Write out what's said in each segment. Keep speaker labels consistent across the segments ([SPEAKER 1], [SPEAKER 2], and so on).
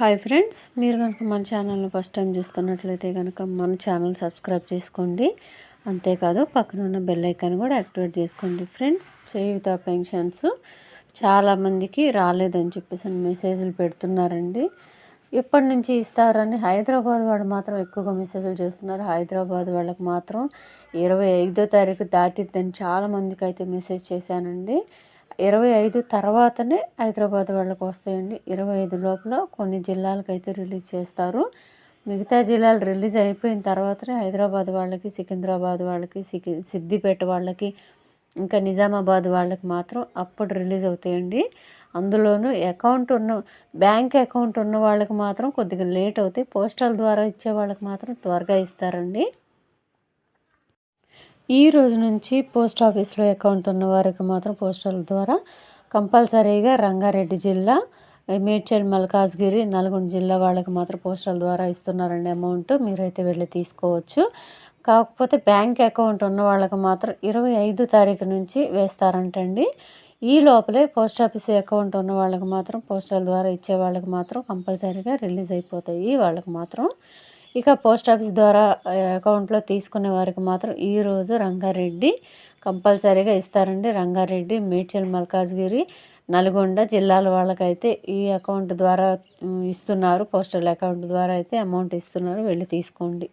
[SPEAKER 1] Hi friends మీరు కనుక మన ఛానల్ని ఫస్ట్ టైం చూస్తున్నట్లయితే కనుక మన ఛానల్ సబ్స్క్రైబ్ చేసుకోండి. అంతేకాదు పక్కన ఉన్న బెల్ ఐకాన్ కూడా యాక్టివేట్ చేసుకోండి ఫ్రెండ్స్. చేయుత పెన్షన్స్ చాలామందికి రాలేదని చెప్పేసి మెసేజ్లు పెడుతున్నారండి. ఎప్పటి నుంచి ఇస్తారని హైదరాబాద్ వాళ్ళు మాత్రం ఎక్కువగా మెసేజ్లు చేస్తున్నారు. హైదరాబాద్ వాళ్ళకి మాత్రం ఇరవై ఐదో తారీఖు దాటిద్దని చాలామందికి అయితే మెసేజ్ చేశానండి. ఇరవై ఐదు తర్వాతనే హైదరాబాద్ వాళ్ళకి వస్తాయండి. ఇరవై ఐదు లోపల కొన్ని జిల్లాలకు అయితే రిలీజ్ చేస్తారు. మిగతా జిల్లాలు రిలీజ్ అయిపోయిన తర్వాతనే హైదరాబాద్ వాళ్ళకి సికింద్రాబాద్ వాళ్ళకి సికి సిద్దిపేట వాళ్ళకి ఇంకా నిజామాబాద్ వాళ్ళకి మాత్రం అప్పుడు రిలీజ్ అవుతాయండి. అందులోనూ అకౌంట్ ఉన్న బ్యాంక్ అకౌంట్ ఉన్న వాళ్ళకి మాత్రం కొద్దిగా లేట్ అవుతాయి. పోస్టల్ ద్వారా ఇచ్చే వాళ్ళకి మాత్రం త్వరగా ఇస్తారండి. ఈ రోజు నుంచి పోస్ట్ ఆఫీస్లో అకౌంట్ ఉన్న వారికి మాత్రం పోస్టల్ ద్వారా కంపల్సరీగా రంగారెడ్డి జిల్లా మేడ్చల్ మల్కాజ్గిరి నల్గొండ జిల్లా వాళ్ళకి మాత్రం పోస్టల్ ద్వారా ఇస్తున్నారండి అమౌంట్. మీరైతే వెళ్ళి తీసుకోవచ్చు. కాకపోతే బ్యాంక్ అకౌంట్ ఉన్న వాళ్ళకి మాత్రం ఇరవై ఐదు తారీఖు నుంచి వేస్తారంటండి. ఈ లోపలే పోస్ట్ ఆఫీస్ అకౌంట్ ఉన్న వాళ్ళకి మాత్రం పోస్టల్ ద్వారా ఇచ్చే వాళ్ళకి మాత్రం కంపల్సరీగా రిలీజ్ అయిపోతాయి. వాళ్ళకి మాత్రం ఇక పోస్ట్ ఆఫీస్ ద్వారా అకౌంట్లో తీసుకునే వారికి మాత్రం ఈరోజు రంగారెడ్డి కంపల్సరీగా ఇస్తారండి. రంగారెడ్డి మేడ్చల్ మల్కాజ్గిరి నల్గొండ జిల్లాల వాళ్ళకైతే ఈ అకౌంట్ ద్వారా ఇస్తున్నారు. పోస్టల్ అకౌంట్ ద్వారా అయితే అమౌంట్ ఇస్తున్నారు. వెళ్ళి తీసుకోండి.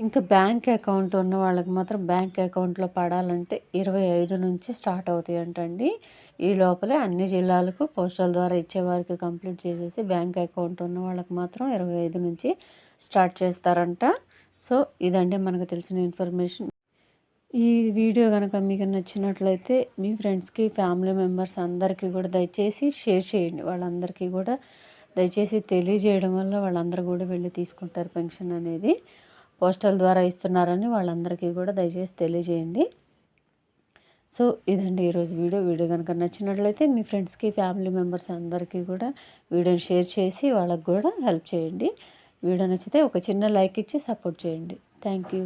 [SPEAKER 1] ఇంకా బ్యాంక్ అకౌంట్ ఉన్న వాళ్ళకి మాత్రం బ్యాంక్ అకౌంట్లో పడాలంటే ఇరవై ఐదు నుంచి స్టార్ట్ అవుతాయి అంటండి ఈ లోపలే అన్ని జిల్లాలకు పోస్టల్ ద్వారా ఇచ్చేవారికి కంప్లీట్ చేసేసి బ్యాంక్ అకౌంట్ ఉన్న వాళ్ళకి మాత్రం ఇరవై ఐదు నుంచి స్టార్ట్ చేస్తారంట. సో ఇదండి మనకు తెలిసిన ఇన్ఫర్మేషన్. ఈ వీడియో కనుక మీకు నచ్చినట్లయితే మీ ఫ్రెండ్స్కి ఫ్యామిలీ మెంబర్స్ అందరికీ కూడా దయచేసి షేర్ చేయండి. వాళ్ళందరికీ కూడా దయచేసి తెలియజేయడం వల్ల వాళ్ళందరూ కూడా వెళ్ళి తీసుకుంటారు పెన్షన్ అనేది. పోస్టల్ ద్వారా ఇస్తున్నారని వాళ్ళందరికీ కూడా దయచేసి తెలియజేయండి. సో ఇదండి ఈరోజు వీడియో. వీడియో కనుక నచ్చినట్లయితే మీ ఫ్రెండ్స్కి ఫ్యామిలీ మెంబర్స్ అందరికీ కూడా వీడియోని షేర్ చేసి వాళ్ళకు కూడా హెల్ప్ చేయండి. వీడియో నచ్చితే ఒక చిన్న లైక్ ఇచ్చి సపోర్ట్ చేయండి. Thank you.